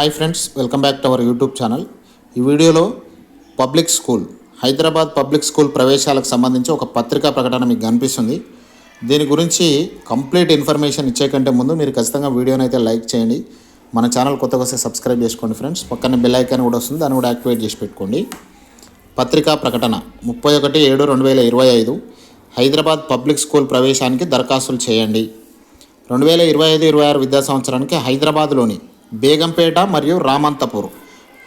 Hi friends welcome back to our YouTube channel ఈ వీడియోలో public school Hyderabad public school ప్రవేశాలకు సంబంధించి ఒక పత్రికా ప్రకటన మీకు కనిపిస్తుంది. దీని గురించి కంప్లీట్ ఇన్ఫర్మేషన్ ఇచ్చే కంటే ముందు మీరు ఖచ్చితంగా వీడియోని అయితే లైక్ చేయండి. మన ఛానల్ కొత్తగా వస్తే సబ్స్క్రైబ్ చేసుకోండి ఫ్రెండ్స్ పక్కన బెల్ ఐకాన్ కూడా వస్తుంది దాన్ని కూడా యాక్టివేట్ చేసి పెట్టుకోండి. పత్రికా ప్రకటన ముప్పై ఒకటి ఏడు రెండు వేల ఇరవై ఐదు హైదరాబాద్ పబ్లిక్ స్కూల్ ప్రవేశానికి దరఖాస్తులు చేయండి. రెండు వేల ఇరవై ఐదు ఇరవై ఆరు విద్యా సంవత్సరానికి హైదరాబాద్లోని బేగంపేట మరియు రామంతపూర్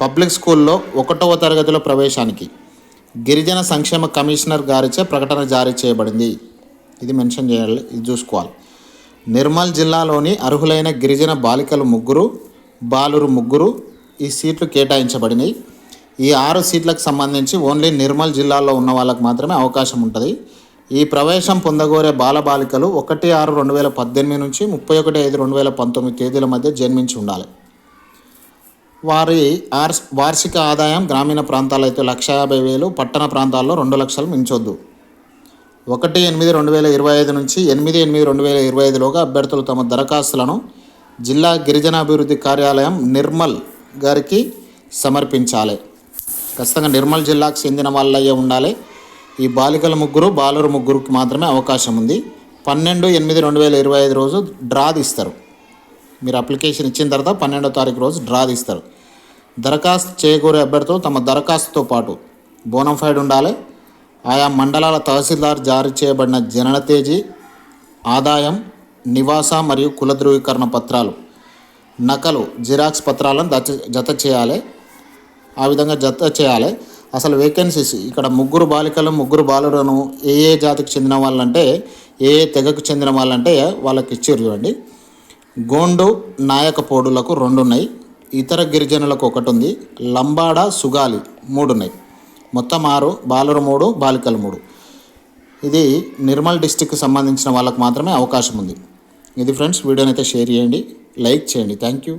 పబ్లిక్ స్కూల్లో ఒకటవ తరగతిలో ప్రవేశానికి గిరిజన సంక్షేమ కమిషనర్ గారిచే ప్రకటన జారీ చేయబడింది. ఇది మెన్షన్ చేయాలి ఇది చూసుకోవాలి. నిర్మల్ జిల్లాలోని అర్హులైన గిరిజన బాలికలు ముగ్గురు బాలురు ముగ్గురు ఈ సీట్లు కేటాయించబడినాయి. ఈ ఆరు సీట్లకు సంబంధించి ఓన్లీ నిర్మల్ జిల్లాలో ఉన్న వాళ్ళకు మాత్రమే అవకాశం ఉంటుంది. ఈ ప్రవేశం పొందగోరే బాలబాలికలు ఒకటి ఆరు రెండు వేల పద్దెనిమిది నుంచి ముప్పై ఒకటి ఐదు రెండు వేల పంతొమ్మిది తేదీల మధ్య జన్మించి ఉండాలి. వారి ఆర్ వార్షిక ఆదాయం గ్రామీణ ప్రాంతాల్లో అయితే లక్ష యాభై వేలు పట్టణ ప్రాంతాల్లో రెండు లక్షలు మించొద్దు. ఒకటి ఎనిమిది రెండు వేల ఇరవై ఐదు నుంచి ఎనిమిది ఎనిమిది రెండు వేల ఇరవై ఐదులోగా అభ్యర్థులు తమ దరఖాస్తులను జిల్లా గిరిజనాభివృద్ధి కార్యాలయం నిర్మల్ గారికి సమర్పించాలి. ఖచ్చితంగా నిర్మల్ జిల్లాకు చెందిన వాళ్ళయ్యే ఉండాలి. ఈ బాలికల ముగ్గురు బాలురు ముగ్గురికి మాత్రమే అవకాశం ఉంది. పన్నెండు ఎనిమిది రెండు వేల ఇరవై ఐదు రోజు డ్రా తీస్తారు. మీరు అప్లికేషన్ ఇచ్చిన తర్వాత పన్నెండో తారీఖు రోజు డ్రా తీస్తారు. దరఖాస్తు చేయకూరే అభ్యర్థులు తమ దరఖాస్తుతో పాటు బోనఫైడ్ ఉండాలి. ఆయా మండలాల తహసీల్దార్ జారీ చేయబడిన జనన తేదీ ఆదాయం నివాస మరియు కుల ధృవీకరణ పత్రాలు నకలు జిరాక్స్ పత్రాలను దచ జత చేయాలి. ఆ విధంగా జత చేయాలి. అసలు వేకెన్సీస్ ఇక్కడ ముగ్గురు బాలికలు ముగ్గురు బాలులను ఏ ఏ జాతికి చెందిన వాళ్ళంటే ఏ ఏ తెగకు చెందిన వాళ్ళంటే వాళ్ళకి ఇచ్చారు చూడండి. గోండు నాయకపోడులకు రెండు ఉన్నాయి ఇతర గిరిజనులకు ఒకటి ఉంది లంబాడ సుగాలి మూడు ఉన్నాయి మొత్తం ఆరు బాలురు మూడు బాలికలు మూడు. ఇది నిర్మల్ డిస్టిక్కి సంబంధించిన వాళ్ళకు మాత్రమే అవకాశం ఉంది. ఇది ఫ్రెండ్స్ వీడియోని అయితే షేర్ చేయండి లైక్ చేయండి. Thank you.